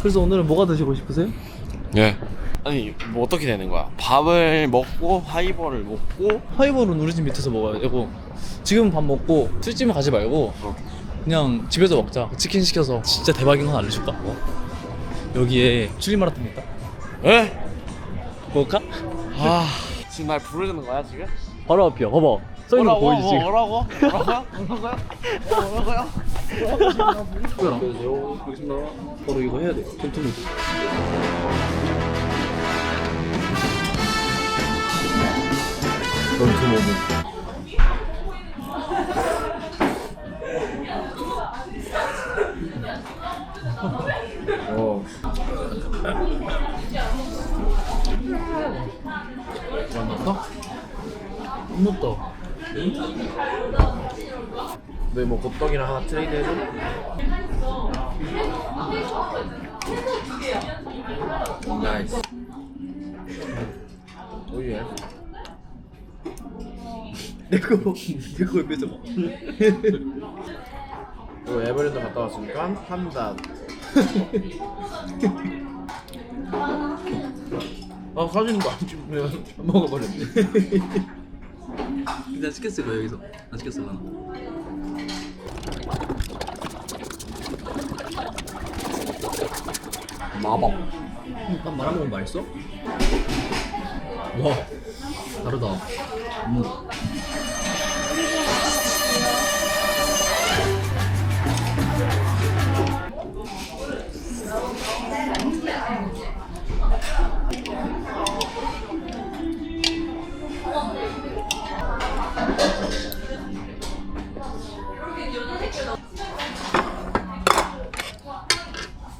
그래서 오늘은 뭐가 드시고 싶으세요? 예. 아니 뭐 어떻게 되는 거야? 밥을 먹고 하이볼을 먹고 하이볼은 우리 집 밑에서 먹어야 되고 지금 밥 먹고 술집은 가지 말고 어. 그냥 집에서 먹자 치킨 시켜서 진짜 대박인 건 알려줄까? 여기에 줄리 마라톤 있다 에? 먹을까? 아 지금 날 부르는 거야 지금? 바로 앞이야 봐봐 써 있는 거 보이지 지금 뭐라고? 뭐라고요? 뭐라고요? 뭐라고요? 특별한 바로 이거 해야 돼 런트 모브 어. 안 났다? 안 났다 너뭐 곱떡이랑 하나 트레이드 해줘? 나이스. 오예 내거 내거 뺏어봐 또 에버랜드 갔다 왔으니까 한단. 아 사진 도 안 찍으면 먹어버렸네. 일단 시켰을 거야 여기서. 안 시켰어 나 마법 딱 말아먹으면 맛있어? 와 다르다 음.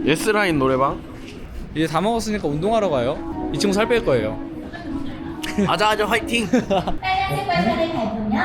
예스라인 노래방? 이제 다 먹었으니까 운동하러 가요. 이 친구 살 뺄 거예요. 아자아자 화이팅! 빨간색 버튼을 밟으면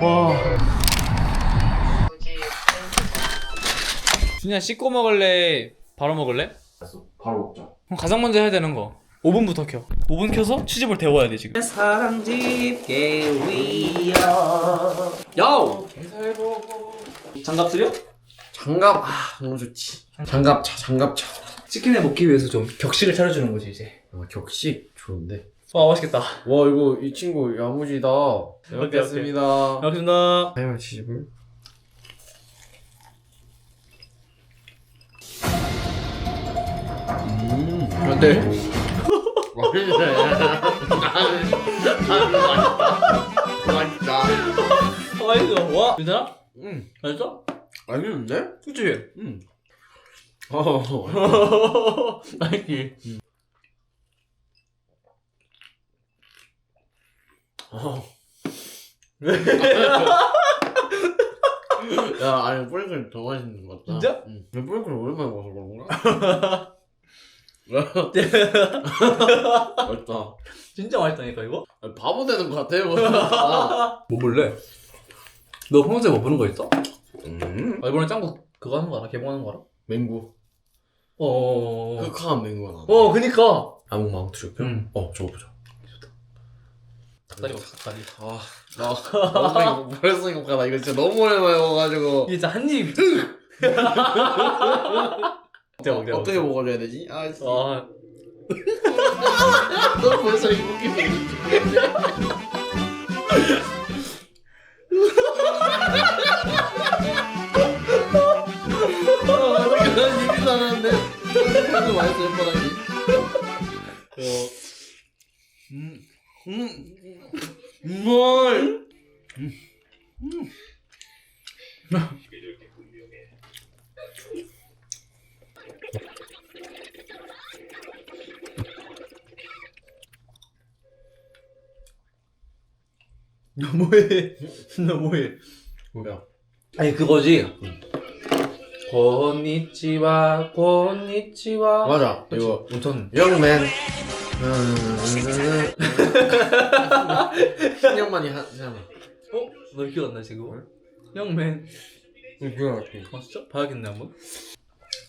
와. 준이야 씻고 먹을래? 바로 먹을래? 바로 먹자. 그럼 가장 먼저 해야 되는 거. 오븐부터 켜. 오븐 켜서 치즈볼 데워야 돼 지금. 사랑집게 위여. 야우 장갑 드려? 장갑 아 너무 좋지. 장갑 차 장갑 차. 치킨을 먹기 위해서 좀 격식을 차려주는 거지 이제. 아, 격식 좋은데 와 맛있겠다. 와 이거 이 친구 야무지다. 잘 오케이, 먹겠습니다. 고맙습니다. 하이말 치즈볼 음 안돼. 맛있다 맛있어. 와 괜찮아? 음. 맛있어? 맛있는데? 그치? 음. 어, 맛있지 어. 야, 아니 뿌링클 더 맛있는 것 같다. 진짜? 응. 응. 뿌링클 오랜만에 먹어서 그런가? 맛있다. 진짜 맛있다니까 이거? 아니, 바보 되는 것 같아, 뭐. 뭐 볼래? 너 평소에 뭐 보는 거 있어? 음. 아, 이번에 짱구 그거 하는 거 알아? 개봉하는 거 알아? 맹구. 어어어어 흑화한 맹구가 나와. 어 그니까 아무 마음 트리표? 응. 어, 저거 보자. 닭다리 먹자 닭다리 아, 나 너무 벌써 행복하다. 이거 진짜 너무 오랜만에 먹어가지고. 이게 진짜 한입 어때 어떻게 먹어줘야 되지? 아, 씨. 아 너 벌써 행복해. 아, 난 입이 나는데. 그래도 맛있어, 뻔하게. 음, 음, 뭘? 너 뭐해 너 뭐해 뭐야? 아니 그거지 고니치와 고니치와 맞아 그치? 이거 우선 영맨 신영만이 하잖아 어? 너 기억 안 나 지금? 형맨 이거 아 진짜? 봐야겠네 한번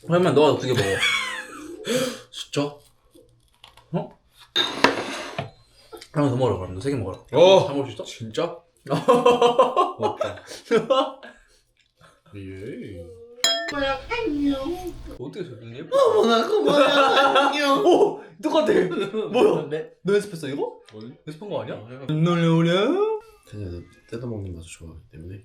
그러면 너가 두개 먹어 진짜? 어? 하나 더 먹으라 그럼 너세개 먹어라 어. 다 먹을 수 있어? 진짜? 맞다 예 어떻게 저렇게 예뻐? 어머나 그만야 안녕 오! 똑같아 뭐야? 네? 너 연습했어 이거? 뭘? 연습한 거 아니야? 해봐. 놀려오려 그냥 뜯어먹는 맛을 좋아하기 때문에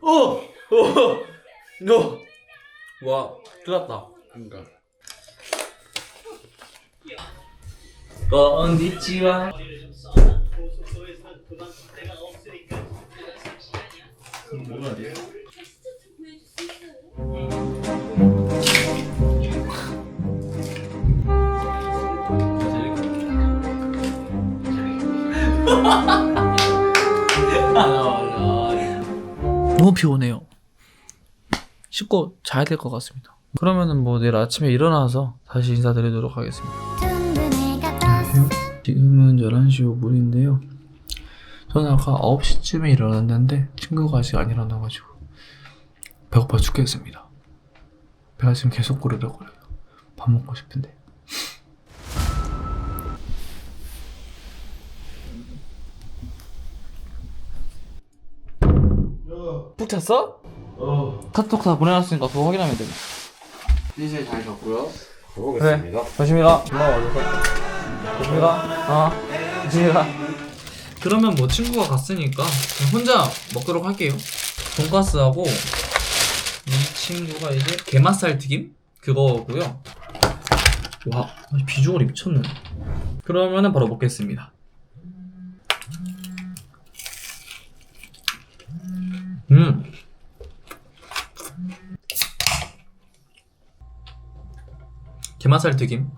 어! 어! 너! 와, 끝났다. 그러니까 건니치와 뭐가 돼? 너무 피곤해요. 씻고 자야 될 것 같습니다. 그러면은 뭐 내일 아침에 일어나서 다시 인사드리도록 하겠습니다. 지금은 11시 5분인데요. 저는 아까 9시쯤에 일어났는데 친구가 아직 안 일어나가지고 배고파 죽겠습니다. 배가 지금 계속 꾸르륵거려요. 밥 먹고 싶은데. 푹 잤어? 어 카톡 다 보내놨으니까 그거 확인하면 돼. 이제 잘 잤고요 그래. 가보겠습니다 조심히 가. 어디 가? 조심히 가. 어. 조심히 가. 그러면 뭐 친구가 갔으니까 그냥 혼자 먹도록 할게요. 돈가스하고 이 친구가 이제 게맛살 튀김 그거고요. 와 비주얼이 미쳤네. 그러면은 바로 먹겠습니다. 음. 게맛살 튀김.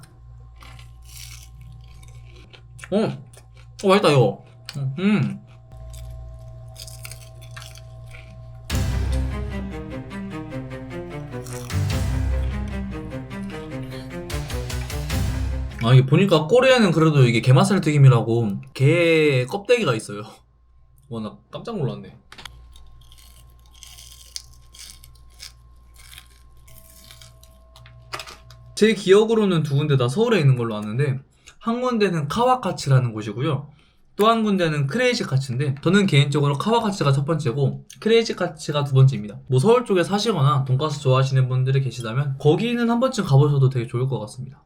어, 어 맛있다 이거. 음. 아 이게 보니까 꼬리에는 그래도 이게 게맛살 튀김이라고 게 껍데기가 있어요. 와 나 깜짝 놀랐네. 제 기억으로는 두 군데 다 서울에 있는 걸로 아는데 한 군데는 카와카치라는 곳이고요. 또 한 군데는 크레이지 카츠인데 저는 개인적으로 카와카치가 첫 번째고 크레이지 카츠가 두 번째입니다. 뭐 서울 쪽에 사시거나 돈가스 좋아하시는 분들이 계시다면 거기는 한 번쯤 가보셔도 되게 좋을 것 같습니다.